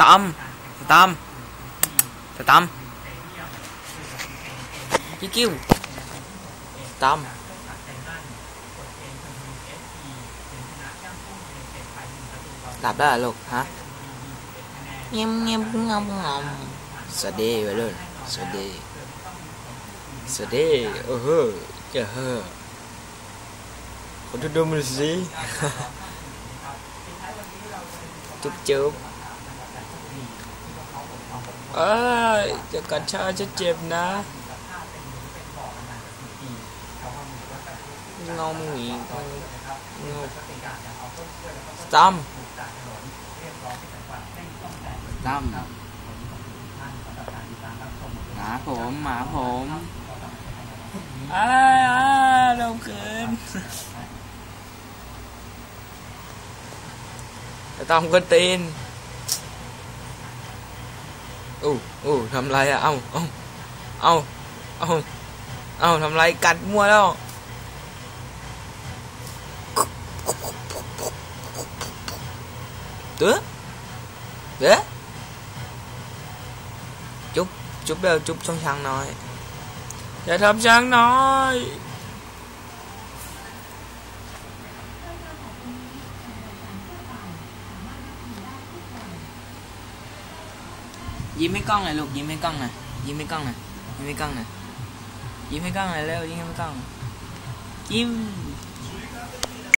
ตอมสตอมสตอมพี่กิ้วสตอมหลับได้เหรอลูกฮะเงียบ เงียบงอมงอมสวัสดีวัยรุ่นสวัสดีสวัสดีโอ้โหเจ้าเฮ้อขอดูดูมันสิจุ๊บจุ๊บเอ้ยจะกัดชาจะเจ็บนะงอมหงีงอสตัมตั้มหมาผมหมาผมอ้ายอ้ายเราเกินสตัมก็ตีน โอู้อู้ทำไรอะเอ้าเอ้าเอ้าเอ้าเอ้าทำไรกัดมั่วแล้วเด้อเด้อจุ๊บจุ๊บเบลจุ๊บช่องช้างน้อยอย่าทำช้างน้อย ยิ้มให้กล้องหน่อยลูกยิ้มให้กล้องหน่อยยิ้มให้กล้องหน่อยยิ้มให้กล้องหน่อยยิ้มให้กล้องหน่อยเร็วยิ้มให้กล้องยิ้ม